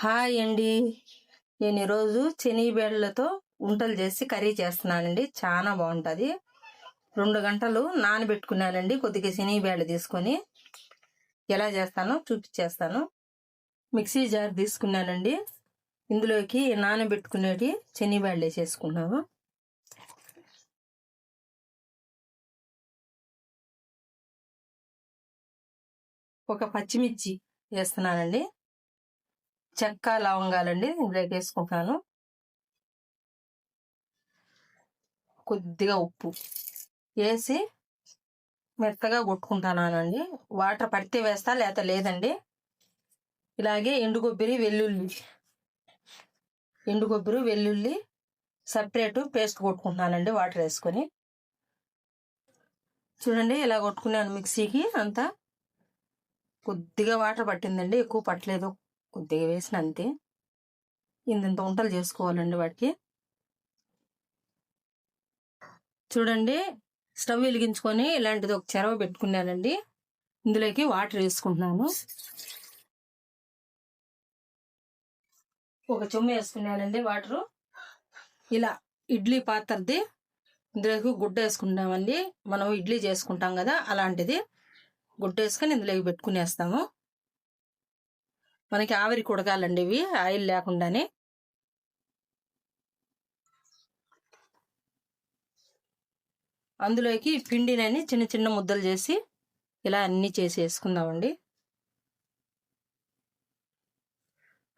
Hi అండి. నేను ఈరోజు శనిబేళ్ళతో వంటలు చేసి కర్రీ చేస్తున్నానండి. చాలా బాగుంటుంది. రెండు గంటలు నానబెట్టుకున్నానండి. కొద్దిగా శనిబేళ్ళు తీసుకొని ఎలా చేస్తానో చూపించేస్తాను మిక్సీ జార్ తీసుకున్నానండి. ఇందులోకి నానబెట్టుకునేటి శనిబేళ్ళు వేసేసుకున్నాము ఒక పచ్చిమిర్చి వేస్తున్నానండి. చెక్క లవంగాలండి బ్రేక్ వేసుకుంటాను. కొద్దిగా ఉప్పు వేసి మెత్తగా కొట్టుకుంటానండి వాటర్ పడితే వేస్తా లేత లేదండి. ఇలాగే ఎండు కొబ్బరి వెల్లుల్లి ఎండు కొబ్బరి వెల్లుల్లి సపరేటు పేస్ట్ కొట్టుకుంటున్నానండి వాటర్ వేసుకొని. చూడండి ఇలా కొట్టుకున్నాను మిక్సీకి అంతా. కొద్దిగా వాటర్ పట్టిందండి ఎక్కువ పట్టలేదు. కొద్దిగా వేసిన అంతే. ఇంత వంటలు చేసుకోవాలండి వాటికి. చూడండి స్టవ్ వెలిగించుకొని ఇలాంటిది ఒక చెరవ పెట్టుకున్నానండి. ఇందులోకి వాటర్ వేసుకుంటున్నాను. ఒక చెమ్మ వేసుకున్నానండి వాటరు. ఇలా ఇడ్లీ పాత్రది ఇందులోకి గుడ్డ వేసుకుంటామండి మనం ఇడ్లీ చేసుకుంటాం కదా అలాంటిది. గుడ్డ వేసుకొని ఇందులోకి పెట్టుకునేస్తాము. మనకి ఆవిరి కుడకాలండి ఇవి ఆయిల్ లేకుండానే. అందులోకి పిండినని చిన్న చిన్న ముద్దలు చేసి ఇలా అన్నీ చేసి వేసుకుందామండి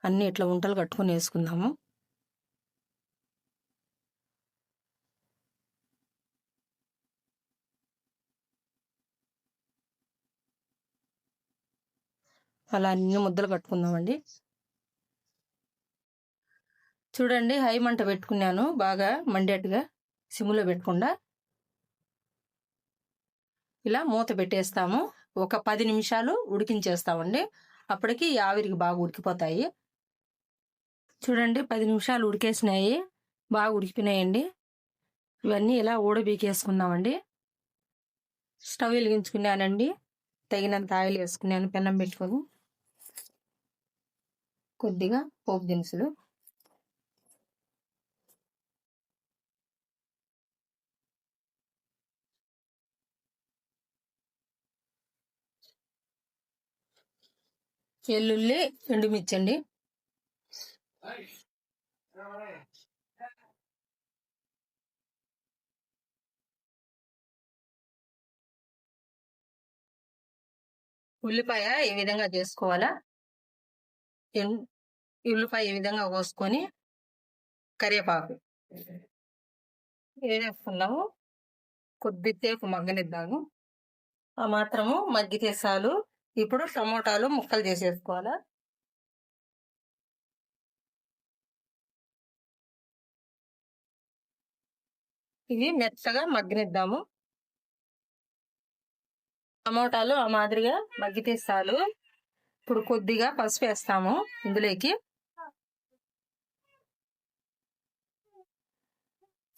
అన్నీ ఇట్లా ఉంటలు కట్టుకొని వేసుకుందాము అలా అన్ని ముద్దలు కట్టుకుందామండి. చూడండి హై మంట పెట్టుకున్నాను బాగా మండేట్టుగా సిమ్లో పెట్టకుండా. ఇలా మూత పెట్టేస్తాము ఒక పది నిమిషాలు ఉడికించేస్తామండి. అప్పటికి ఆవిరికి బాగా ఉడికిపోతాయి. చూడండి పది నిమిషాలు ఉడికేసినాయి బాగా ఉడికిపోయినాయండి. ఇవన్నీ ఇలా ఊడబీకేసుకుందామండి. స్టవ్ వెలిగించుకున్నానండి తగినంత ఆయిల్ వేసుకున్నాను పెన్నం పెట్టుకొని. కొద్దిగా పోపు దినుసులు. వెల్లుల్లి ఎండుమిర్చండి. ఉల్లిపాయ ఈ విధంగా చేసుకోవాలా? ఉల్లిపాయ ఈ విధంగా కోసుకొని కరివేపాకు వేసేస్తున్నాము. కొద్దిసేపు మగ్గనిద్దాము. ఆ మాత్రము మగ్గితే చాలు. ఇప్పుడు టమోటాలు ముక్కలు చేసేసుకోవాలా? ఇది మెత్తగా మగ్గనిద్దాము. టమోటాలు ఆ మాదిరిగా మగ్గితే చాలు. ఇప్పుడు కొద్దిగా పసుపు వేస్తాము ఇందులోకి.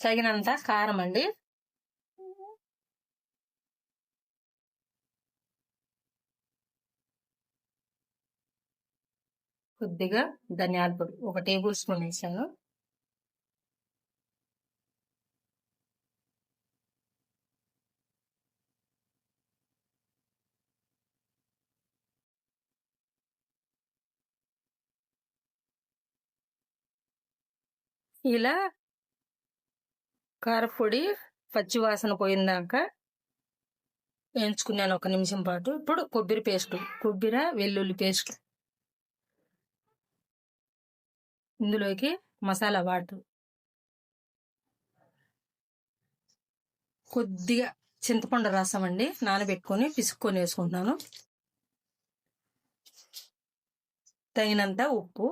తగినంత కారం అండి. కొద్దిగా ధనియాల పొడి ఒక టేబుల్ స్పూన్ వేసాను. ఇలా కారపొడి పచ్చివాసన పోయిందాక వేయించుకున్నాను ఒక నిమిషం పాటు. ఇప్పుడు కొబ్బరి పేస్ట్ కొబ్బరి వెల్లుల్లి పేస్ట్. ఇందులోకి మసాలా వాటర్. కొద్దిగా చింతపండు రసం అండి నానబెట్టుకొని పిసుక్కొని వేసుకుంటున్నాను. తగినంత ఉప్పు.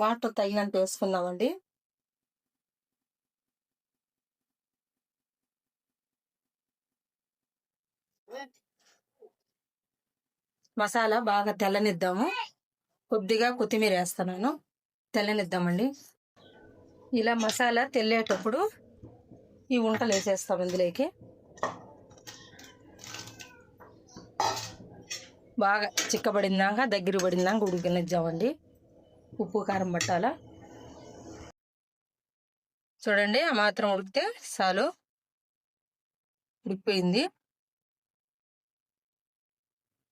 వాటర్ తగినంత వేసుకుందామండి. మసాలా బాగా తెల్లనిద్దాము. కొద్దిగా కొత్తిమీర వేస్తున్నాను. తెల్లనిద్దామండి. ఇలా మసాలా తెల్లేటప్పుడు ఈ వంటలు వేసేస్తాం ఇందులోకి. బాగా చిక్కబడిందాక దగ్గర పడిందాక ఉడికినిద్దామండి. ఉప్పు కారం పట్టాలా? చూడండి ఆ మాత్రం ఉడికితే చాలు. ఉడికిపోయింది.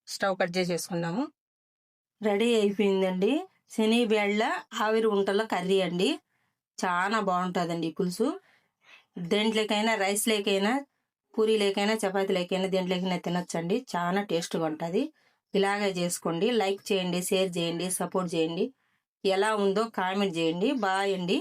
స్టవ్ కట్ చేసేసుకున్నాము. రెడీ అయిపోయిందండి. శనిబేళ్ళ ఆవిరి ఉంటల కర్రీ అండి. చాలా బాగుంటుందండి పులుసు. దేంట్లోకైనా రైస్ లేకైనా పూరీ లేకైనా చపాతీ లేకైనా దేంట్లోకైనా తినొచ్చండి. చాలా టేస్ట్గా ఉంటుంది. ఇలాగే చేసుకోండి. లైక్ చేయండి షేర్ చేయండి సపోర్ట్ చేయండి. ఎలా ఉందో కామెంట్ చేయండి. బాయ్ అండి.